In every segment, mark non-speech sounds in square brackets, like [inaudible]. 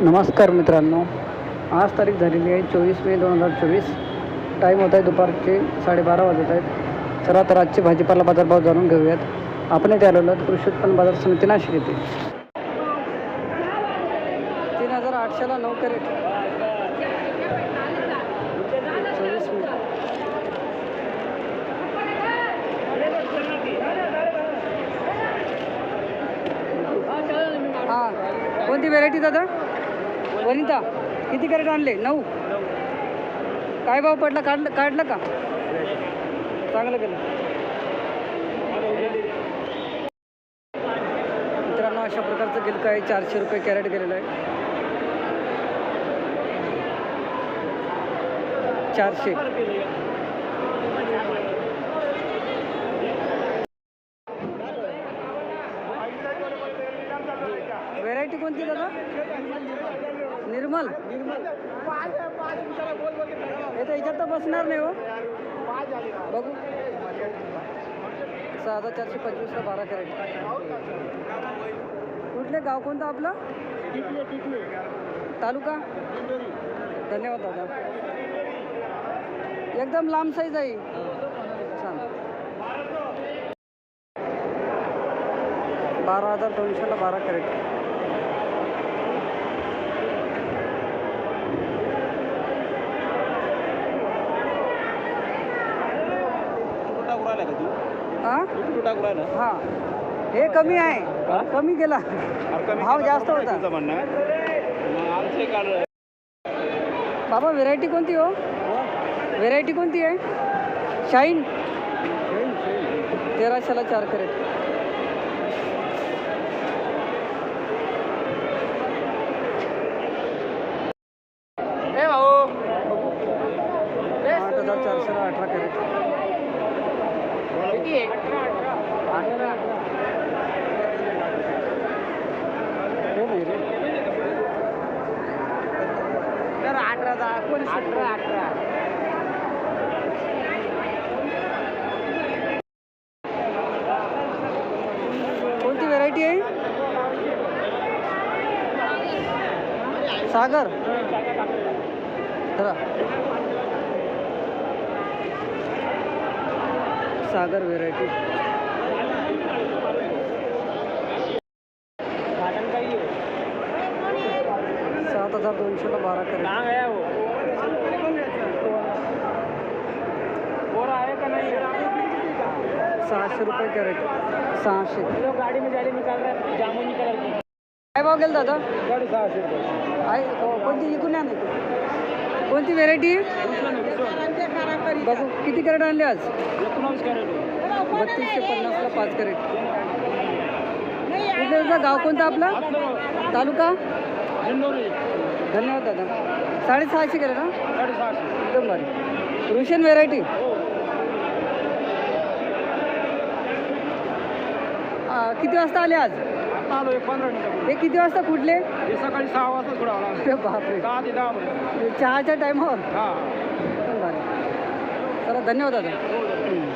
नमस्कार मित्रांनो. आज तारीख झालेली आहे चोवीस मे दोन हजार चोवीस. टाईम होत आहे दुपारचे साडेबारा वाजत आहेत. चला तर आजचे भाजीपाला बाजारभाव जाणून घेऊयात. आपण येथे आलेलो आहोत कृषी उत्पन्न बाजार समिती नाशिक येते तीन हजार आठशेला नऊ कॅरेट. चोवीस मे. हां कोणती व्हेरायटी दादा? वनिता किती कॅरेट आणले? नऊ. काय भाव पडला? काढलं काढलं का? चांगलं केलं. मित्रांनो अशा प्रकारचं गिलक आहे चारशे रुपये कॅरेट गेलेलं आहे. चारशे व्हेरायटी कोणती दादा निर्मल? हे तर याच्यात तर बसणार नाही हो. बघू. सहा हजार चारशे पंचवीसला बारा कॅरेट. कुठले गाव कोणतं आपलं? तालुका? धन्यवाद दादा. एकदम लांब साईज आहे. छान. बारा हजार दोनशेला बारा कॅरेट टाकू राहिला का तू हां कुठं टाकू राहिला हां. हे कमी आहे? कमी अरे कमी भाव जास्त बरोबर होता. तुझं म्हणणं मग आमचं बाबा व्हेरायटी कोणती हो? व्हेरायटी कोणती आहे? शाईन तेराशेला चार कॅरेट आठ हजार चारशेला अठरा कॅरेट हे नाही रे अठरा अठरा अठरा. कोणती व्हेरायटी आहे? सागर. सागर व्हेरायटी सात हज़ार दोनशेला बारा कॅरेट आहे का नाही? सहाशे रुपये कॅरेट सहाशे गाडी में गाडी निकाल रहा है जामुनी कलर की काय भाव गेला दादा? गाडी सहाशे रुपये आहे कोणती इकून या नाही कोणती व्हेरायटी बघू किती कॅरेट आणले आज? एकोणावीस कॅरेट बत्तीसशे पन्नासला पाच कॅरेट गाव कोणतं आपलं? तालुका? धन्यवाद दादा. साडेसहाशे कॅरेट ना? साडेसहाशे. एकदम भारी. Russian variety. किती वाजता आले आज? हे किती वाजता कुठले हे सकाळी सहा वाजता बापरे. चहाच्या टायमावर? हा. एकदम भारी. चला धन्यवाद दादा. हम्म.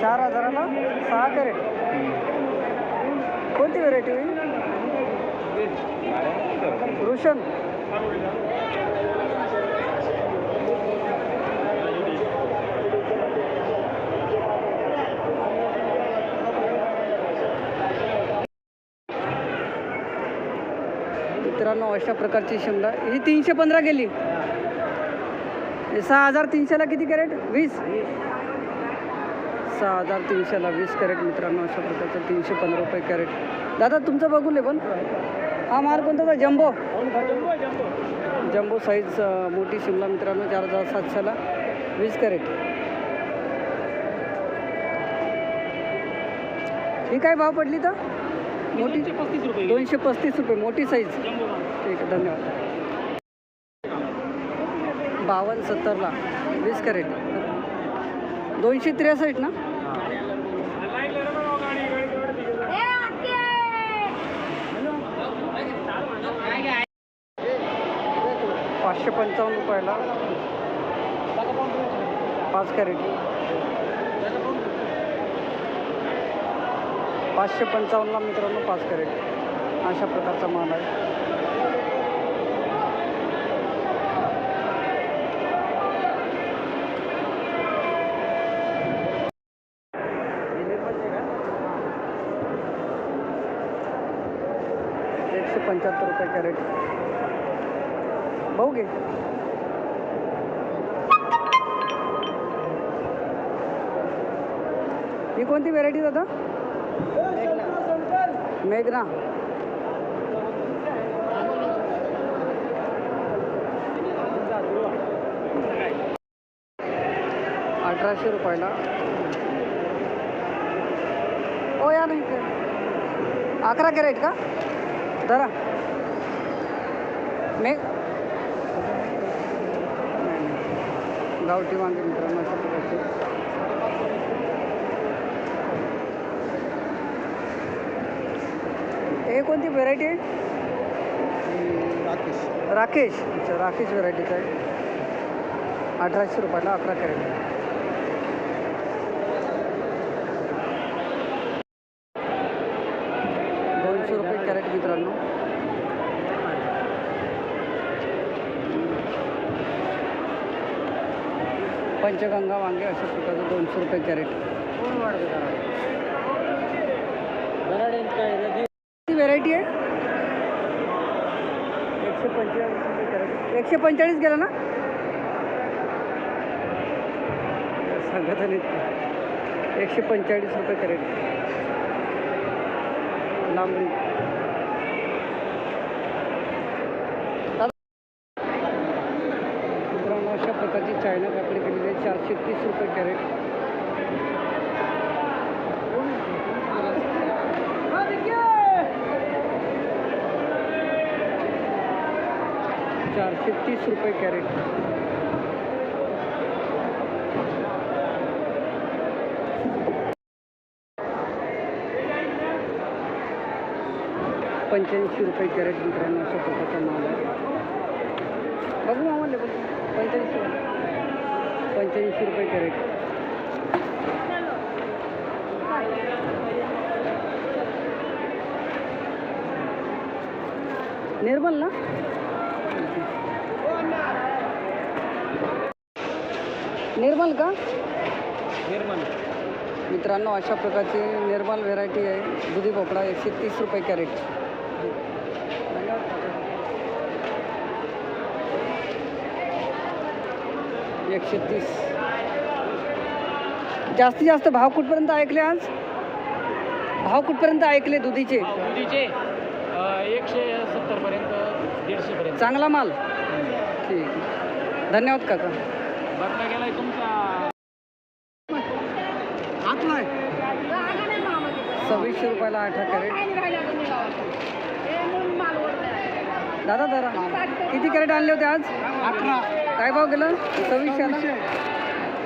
चार हजाराला सहा कॅरेट. कोणती व्हरायटी होईल रोशन. मित्रांनो अशा प्रकारची शिमला. ही तीनशे पंधरा गेली. सहा हजार तीनशेला किती कॅरेट? वीस. सहा हजार तीनशेला वीस कॅरेट मित्रांनो अशा प्रकारचं तीनशे पंधरा रुपये कॅरेट. दादा तुमचं बघून आहे पण. हा माल कोणता होता जम्बो. जम्बो साईज मोठी शिमला मित्रांनो चार हजार सातशेला वीस कॅरेट. ही काय भाव पडली तर? मोठी? दोनशे पस्तीस रुपये मोठी साईज ठीक आहे धन्यवाद. बावन्न सत्तरला वीस कॅरेट. दोनशे त्रेसष्ट ना? पाचशे पंचावन्न रुपयाला. पाच कॅरेट. पाचशे पंचावन्नला मित्रांनो पाच कॅरेट. अशा प्रकारचा माल आहे. एकशे पंच्याहत्तर रुपये कॅरेट. ओके ही कोणती व्हेरायटी दादा? मेघना. अठराशे रुपयाला. ओ या नाही ते. अकरा कॅरेट का? धरा. मेघ गावठी वांगे मित्रांनो अशा प्रकारचे. हे कोणती व्हेरायटी आहे? राकेश. राकेश. अच्छा राकेश व्हेरायटीचं आहे. अठराशे रुपयाला अकरा कॅरेट. दोनशे रुपये कॅरेट मित्रांनो. पंचगंगा वांगे अशा प्रकारचं दोनशे रुपये कॅरेट. किती व्हेरायटी आहे? एकशे पंचेचाळीस रुपये कॅरेट. एकशे पंचेचाळीस गेला ना? सांगत नाही एकशे पंचेचाळीस रुपये कॅरेट. लांबडी दादा, मित्रांनो अशा प्रकारची चायना काकडी केलेली आहे. चारशे तीस रुपये कॅरेट. चारशे तीस रुपये कॅरेट. पंच्याऐंशी रुपये कॅरेट मित्रांनो अशा प्रकारचा माल आहे. बघू आम्हाला बघू. पंच्याऐंशी पंच्याऐंशी रुपये कॅरेट. निर्मल ना? निर्मल का? निर्मल. मित्रांनो अशा प्रकारची निर्मल व्हेरायटी आहे. दुधी भोपळा एकशे तीस रुपये कॅरेट. एकशे तीस. जास्तीत जास्त भाव कुठपर्यंत ऐकले आज? भाव कुठपर्यंत ऐकले दुधीचे? दुधीचे एकशे सत्तर पर्यंत दीडशे पर्यंत चांगला माल. ठीक. धन्यवाद काका. बदला गेलाय तुमचा. आतला सव्वीसशे रुपयाला अठरा कॅरेट दादा दादा किती कॅरेट आणले होते आज? अठरा काय भाव गेलं? सव्वीसशेला?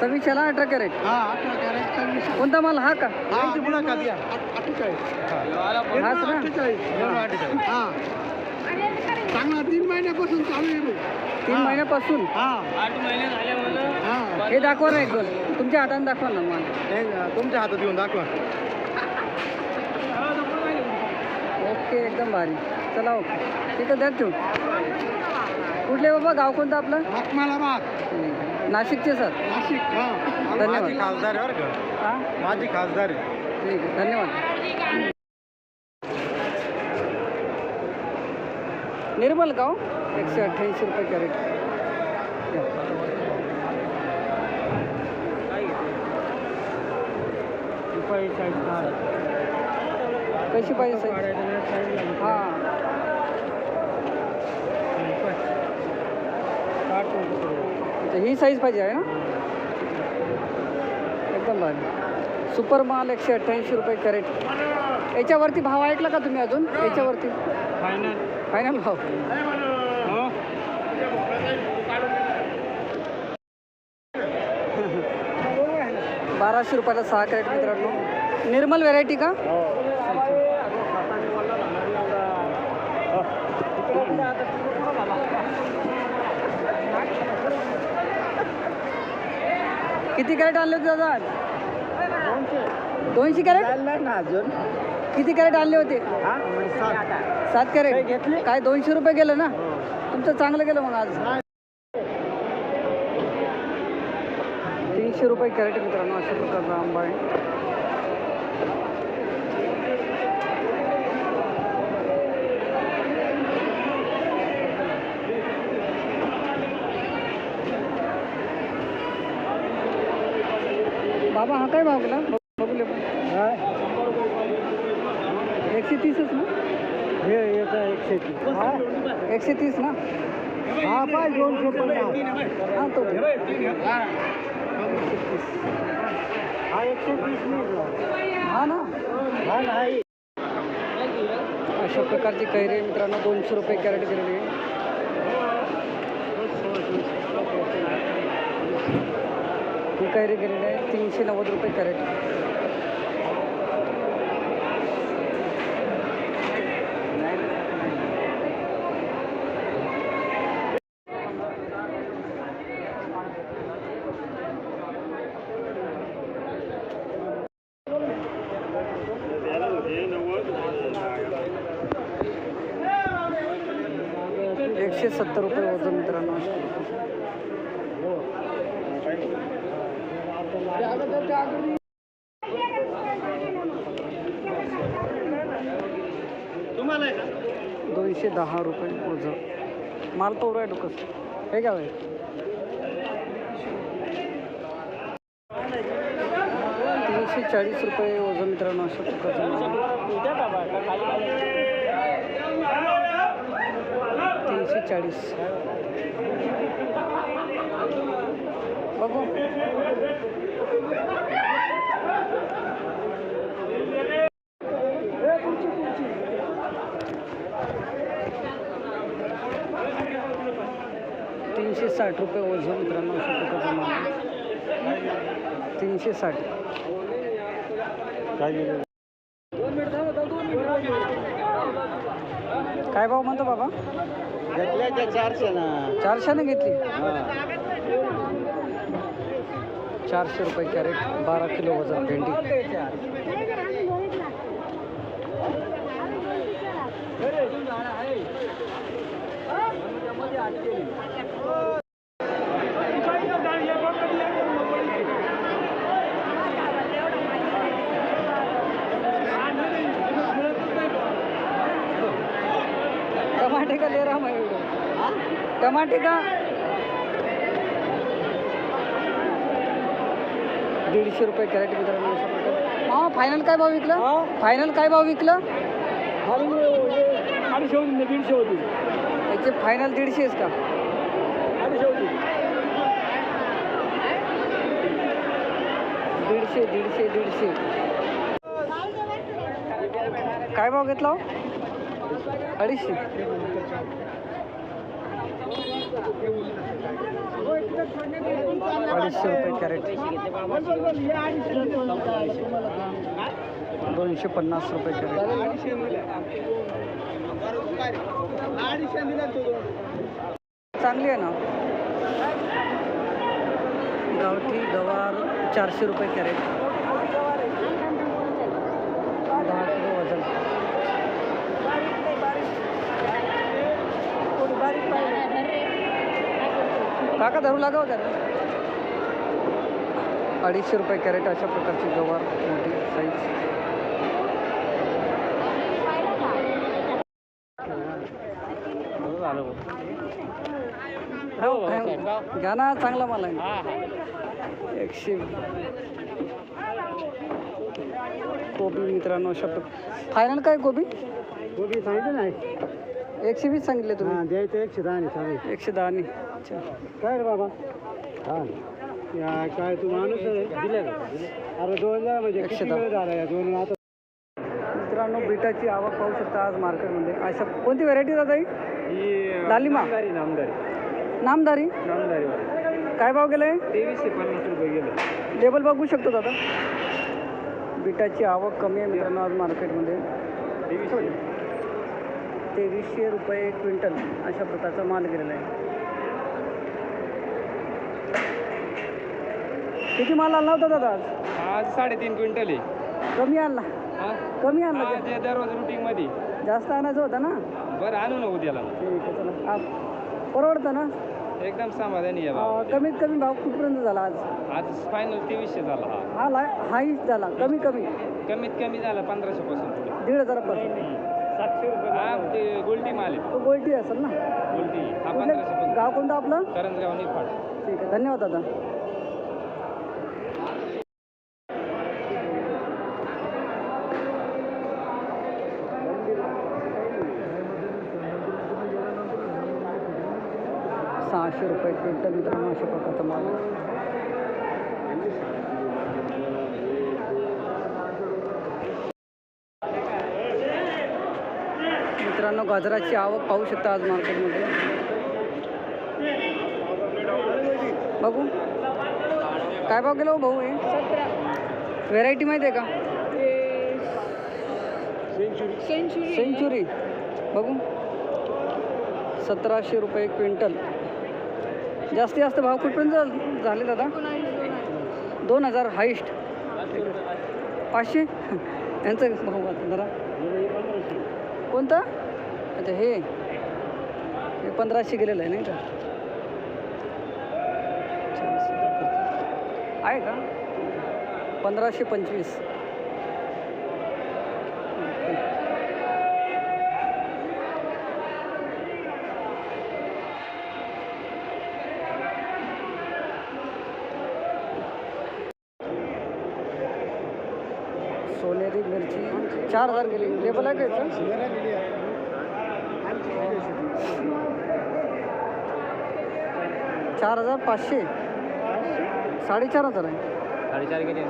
सव्वीसशेला अठरा कॅरेट. हा अठरा कॅरेट सव्वीस कोणता माल? हा का? अठ्ठेचाळीस. हाच ना? हा. चांगला तीन महिन्यापासून चालू आहे भाऊ. तीन महिन्यापासून? हा. आठ महिने झाले मला दाखवा ना एक दोन. तुमच्या हाताने दाखवा ना माल. हे तुमच्या हातात येऊन दाखवा. ओके एकदम भारी. चला ओके. तिथं द्या ठेवून. कुठले बाबा? गाव कोणतं आपलं. नाशिकचे सर. नाशिक हा. धन्यवाद. माझी खासदार आहे बरं का? हां? माझी खासदार. आहे ठीक आहे धन्यवाद. निर्मल गाव एकशे अठ्ठ्याऐंशी रुपये कॅरेट. द्या. कशी पाहिजे साईज हां अच्छा ही साईज पाहिजे आहे ना? एकदम भारी. सुपर माल एकशे अठ्ठ्याऐंशी रुपये कॅरेट याच्यावरती भाव ऐकला का तुम्ही अजून? याच्यावरती? फायनल फायनल भाव. बाराशे रुपयाला सहा कॅरेट मित्रांनो. निर्मल व्हेरायटी का? किती कॅरेट आणले होते दादा? दोनशे. कॅरेट? ना अजून. किती कॅरेट आणले होते? सात कॅरेट. घेतले? काय दोनशे रुपये गेलं ना? तुमचं चांगलं गेलं मग आज. तीनशे रुपये कॅरेट मित्रांनो अशा प्रकारचा आंबा आहे. बाबा हा काय भाव गेला? पण. एकशे तीसच ना? हे याचा एकशे तीस. हा? एकशे तीस ना? हा पाय दोनशे पन्नास. हा तो. हा एकशे तीस नाही हा ना? हा नाही. अशा प्रकारची कैरी मित्रांनो. दोनशे रुपये कॅरेट गेलेली आहे. कैरी गेलेली आहे तीनशे नव्वद रुपये कॅरेट. एकशे सत्तर रुपये वजन मित्रांनो अशा प्रकारचं. दोनशे दहा रुपये वजन माल पवरा आहे डोकस हे का आहे तीनशे चाळीस रुपये वजन मित्रांनो असं तीनशे चाळीस. बघू तीनशे साठ रुपये वजन मित्रांनो प्रकारचा माल. आहे. तीनशे साठ. काय भाव म्हणतो बाबा? घेतल्याच्या चारशे ना. चारशेने घेतली? चारशे रुपये कॅरेट बारा किलो वजन भेंडी टमाटे का ले रहा मैं एवढं टमाटे का? दीडशे रुपये कॅरेट मित्रांनो मामा फायनल काय भाव विकलं? फायनल काय भाव विकलं? अडीचशे होती दीडशे होती. याचे फायनल दीडशेच का? अडीचशे होती. दीडशे दीडशे दीडशे. काय भाव घेतला हो? अडीचशे. अडीचशे रुपये कॅरेट. दोनशे पन्नास रुपये कॅरेट. चांगली आहे ना? गावठी गवार चारशे रुपये कॅरेट दहा किलो वजन काका धरू लागा हो त्याला अडीचशे रुपये कॅरेट अशा प्रकारची गवार मोठी साईज हो काय- घ्या ना चांगला मला एकशे कोबी मित्रांनो प्रकार फायनल काय कोबी कोबी सांगितलं नाही. एकशे वीस सांगितले तुम्ही? हा द्यायचं एकशे दहा नाही चालेल एकशे दहा नि अच्छा काय रे बाबा? हा. या काय तू माणूस आहे? अरे दोन हजार म्हणजे एकशे किती दहा. वेळ झाला या दोन आता? मित्रांनो बीटाची आवक पाहू शकता आज मार्केटमध्ये. अशा कोणती व्हरायटी दादा ही? नामदारी नामदारी. नामदारी? नामदारी काय भाव गेलाय? तेवीसशे पन्नास रुपये गेले. लेबल बघू शकतो दादा. बीटाची आवक कमी आहे मित्रांनो आज मार्केटमध्ये. तेवीसशे. तेवीसशे रुपये क्विंटल अशा प्रकारचा माल गेलेला आहे. किती माल आणला होता दादा आज? आज साडेतीन क्विंटल आहे. कमी आणला कमी आणला दररोज रुटीन मध्ये. जास्त आणायचं होतं ना? बरं आणू ना उद्याला. ठीक आहे चला. परवडतं ना? एकदम समाधानी आहे कमीत कमी भाव कुठपर्यंत झाला आज? आज फायनल तेवीसशे झाला हा. हा हाईच झाला. कमी कमी. कमीत कमी झाला पंधराशे पासून दीड हजारापासून. सातशे हा ते गोल्टी माल आहे. तो गोल्टी असेल ना? गोल्टी हा कुठले पंधराशे पासून गाव कोणतं आपलं? करंजगाव निफाड. ठीक आहे धन्यवाद दादा. सहाशे रुपये क्विंटल मित्रांनो अशा प्रकारचा माल मित्रांनो गाजराची आवक पाहू शकता आज मार्केटमध्ये. बघू. काय भाव गेलो भाऊ हे? व्हेरायटी माहिती आहे का? सेंचुरी. बघू. सतराशे रुपये क्विंटल. जास्तीत जास्त भाव कुठपर्यंत झाल- दादा? दोन हजार हाईस्ट. पाचशे? [laughs] यांचं भाऊ जरा. कोणतं? अच्छा हे हे पंधराशे गेलेलं आहे नाही का? आहे का? पंधराशे पंचवीस. सोनेरी मिरची चार हजार गेली. लेबल आहे का चार हजार पाचशे. साडेचार हजार आहे. साडेचार गेले.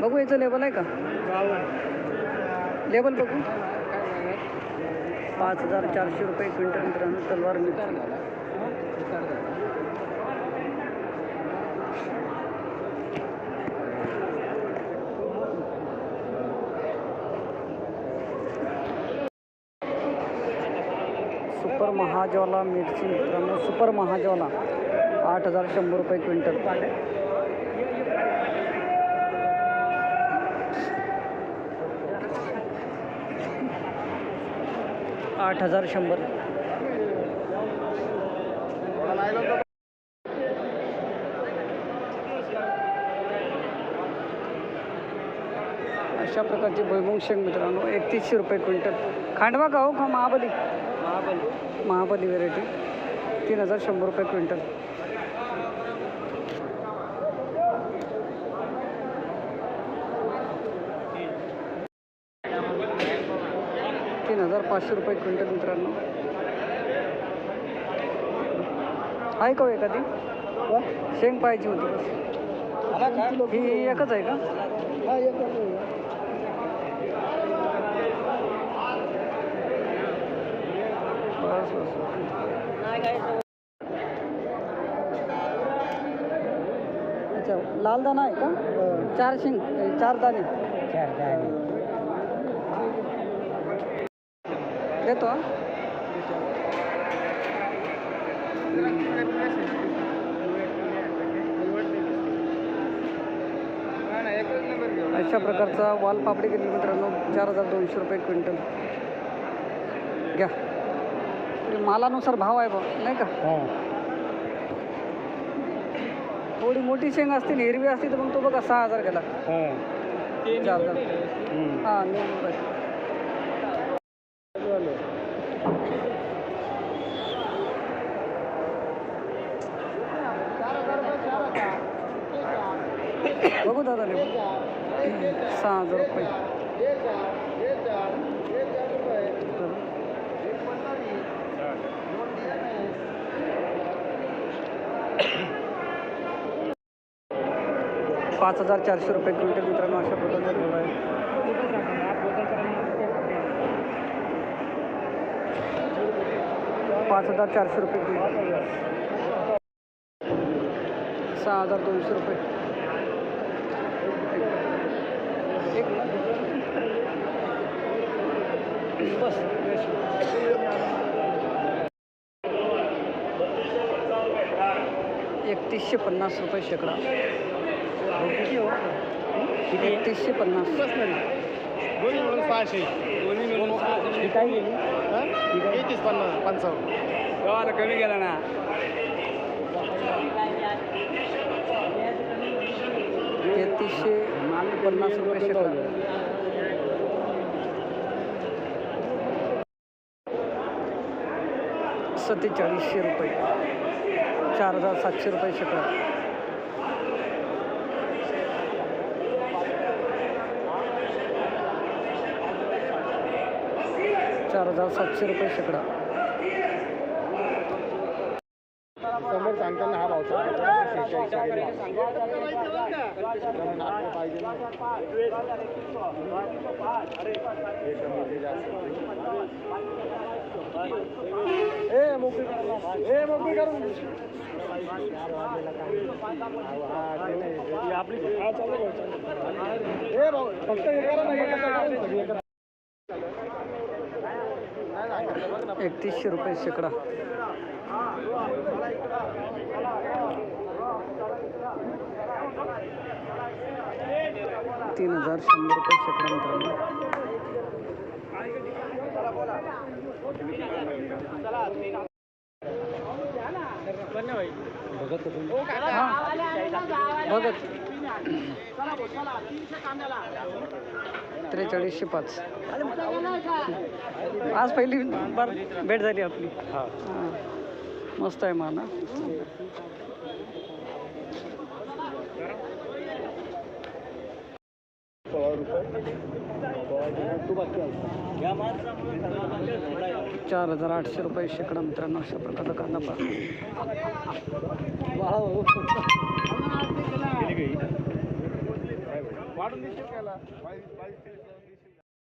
बघू याचं लेबल आहे का? लेबल बघू. पाच हजार चारशे रुपये क्विंटल मित्रांनो तलवार मिरची सुपर महाज्वाला मिरची मित्रांनो सुपर महाज्वाला आठ हजार शंभर रुपये क्विंटल. आठ हजार शंभर. अशा प्रकारचे भुईमुंग शेंग मित्रांनो एकतीसशे रुपये क्विंटल. खांडवा का हो का महाबली? महाबली. महाबली व्हेरायटी तीन हजार शंभर रुपये क्विंटल. तीन हजार पाचशे रुपये क्विंटल मित्रांनो. आहे का हो एखादी? शेंग पाहिजे होती. ही एकच आहे का? अच्छा लाल दाना आहे का? चार शेंग ए, चार दाणे. देतो अशा प्रकारचा वाल पापडी गेली मित्रांनो चार हजार दोनशे रुपये क्विंटल घ्या ते मालानुसार भाव आहे बा नाही का? थोडी मोठी शेंग असतील हिरवी असती तर मग तो बघा सहा हजार गेला. चार हजार. हां नेहमी बघ. बघू दादा सहा हजार रुपये. पाच हजार चारशे रुपये क्विंटल मित्रांनो अशा प्रकारचा गहू आहे. पाच हजार चारशे रुपये क्विंटल. सहा हजार दोनशे रुपये. बस एकतीसशे पन्नास रुपये शेकडा. एकतीसशे पन्नास दोन्ही मिळून सहाशे दोन्ही मिळून सहाशे काय गेली एकतीस पन्नास पंचावन्न कमी गेला ना तेहतीसशे पन्नास रुपये शेकडा सत्तेचाळीसशे रुपये. चार हजार सातशे रुपये शेकडा चार हजार सातशे रुपये शेकडा. समोर सांगताना हा भाव ए मोकळी ए मोकळी करून आपली ए भाऊ फक्त हे करा ना हे करा ना, हे करा. एकतीसशे रुपये शेकडा. तीन हजार शंभर रुपये शेकडा मित्रांनो. हा. बघत. त्रेचाळीसशे पाच. आज पहिली बार भेट झाली आपली. हां. मस्त आहे माना चार हजार आठशे रुपये शेकडा मित्रांनो अशा प्रकारचा कांदा पहा. [laughs] वाढून देशील त्याला बावीस बावीस